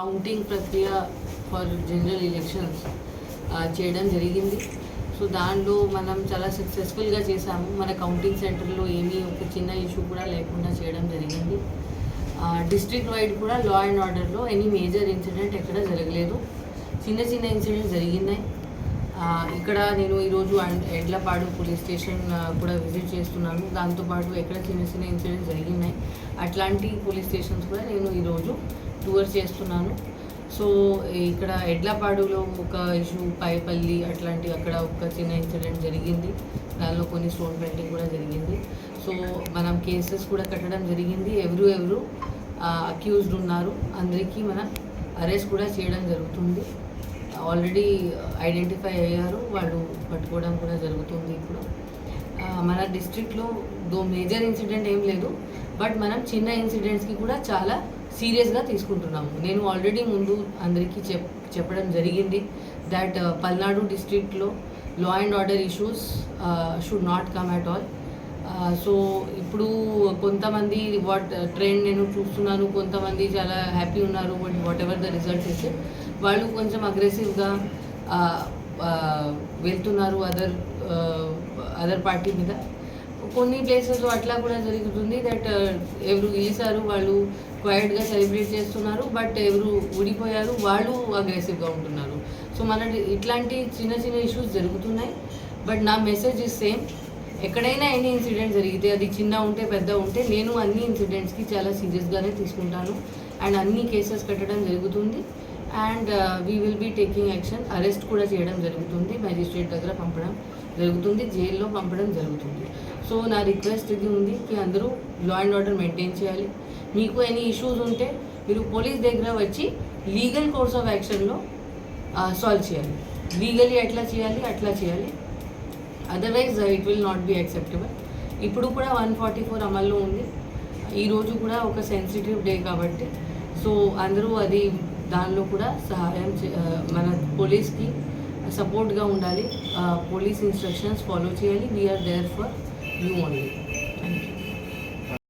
Counting ప్రక్రియ for general elections చేయడం జరిగింది. సో దాంట్లో మనం చాలా సక్సెస్ఫుల్గా చేసాము మన కౌంటింగ్ సెంటర్లో ఏమీ ఒక చిన్న ఇష్యూ కూడా లేకుండా చేయడం జరిగింది. డిస్ట్రిక్ట్ వైడ్ కూడా లా అండ్ ఆర్డర్లో ఎనీ మేజర్ ఇన్సిడెంట్ ఎక్కడ జరగలేదు. చిన్న చిన్న ఇన్సిడెంట్స్ జరిగినాయి. ఇక్కడ నేను ఈరోజు అన్- ఎడ్లపాడు పోలీస్ స్టేషన్ కూడా విజిట్ చేస్తున్నాను. దాంతోపాటు ఎక్కడ చిన్న చిన్న ఇన్సిడెంట్స్ జరిగినాయి అట్లాంటి పోలీస్ స్టేషన్స్ కూడా నేను ఈరోజు టూర్ చేస్తున్నాను. సో ఇక్కడ ఎడ్లపాడులో ఒక ఇష్యూ పైపల్లి అట్లాంటి అక్కడ ఒక చిన్న ఇన్సిడెంట్ జరిగింది. దానిలో కొన్ని స్టోన్ పెయింటింగ్ కూడా జరిగింది. సో మనం కేసెస్ కూడా కట్టడం జరిగింది. ఎవరు ఎవరు అక్యూజ్డ్ ఉన్నారు. అందరికీ మనం అరెస్ట్ కూడా చేయడం జరుగుతుంది. ఆల్రెడీ ఐడెంటిఫై అయ్యారు. వాళ్ళు పట్టుకోవడం కూడా జరుగుతుంది ఇప్పుడు. మన డిస్ట్రిక్ట్లో దో మేజర్ ఇన్సిడెంట్ ఏం లేదు. బట్ మనం చిన్న ఇన్సిడెంట్స్కి కూడా చాలా సీరియస్గా తీసుకుంటున్నాము. నేను ఆల్రెడీ ముందు అందరికీ చెప్ చెప్పడం జరిగింది దట్ పల్నాడు డిస్ట్రిక్ట్లో law and order issues should not come at all so ఇప్పుడు కొంతమంది వాట్ ట్రెండ్ uh, నేను చూస్తున్నాను కొంతమంది చాలా హ్యాపీ ఉన్నారు but whatever the result is వాళ్ళు కొంచెం అగ్రెసివ్గా వెళ్తున్నారు అదర్ అదర్ పార్టీ మీద. కొన్ని ప్లేసెస్ అట్లా కూడా జరుగుతుంది దట్ uh, ఎవరు గెలిచారు వాళ్ళు క్వైట్గా సెలబ్రేట్ చేస్తున్నారు బట్ ఎవరు ఊడిపోయారు వాళ్ళు అగ్రెసివ్గా ఉంటున్నారు. సో మన ఇట్లాంటి చిన్న చిన్న ఇష్యూస్ జరుగుతున్నాయి బట్ నా మెసేజ్ ఇస్ సేమ్ ఎక్కడైనా ఎనీ ఇన్సిడెంట్ జరిగితే అది చిన్న ఉంటే పెద్ద ఉంటే నేను అన్ని ఇన్సిడెంట్స్కి చాలా సీరియస్గానే తీసుకుంటాను. అండ్ అన్ని కేసెస్ కట్టడం జరుగుతుంది. And we will be taking action arrest కూడా చేయడం జరుగుతుంది. మ్యాజిస్ట్రేట్ దగ్గర పంపడం జరుగుతుంది. జైల్లో పంపడం జరుగుతుంది. సో నా రిక్వెస్ట్ ఇది ఉంది కి అందరూ లా అండ్ ఆర్డర్ మెయింటైన్ చేయాలి. మీకు ఎనీ ఇష్యూస్ ఉంటే మీరు పోలీస్ దగ్గర వచ్చి లీగల్ కోర్స్ ఆఫ్ యాక్షన్లో సాల్వ్ చేయాలి. లీగలీ ఎట్లా చేయాలి అట్లా చేయాలి. Otherwise it will not be acceptable ఇప్పుడు కూడా వన్ ఫార్టీ ఫోర్ అమల్లో ఉంది. ఈరోజు కూడా ఒక సెన్సిటివ్ డే కాబట్టి సో అందరూ అది దానిలో కూడా సహాయం చే- uh, మన పోలీస్కి సపోర్ట్గా ఉండాలి. పోలీస్ ఇన్స్ట్రక్షన్స్ ఫాలో చేయాలి. We are there for you only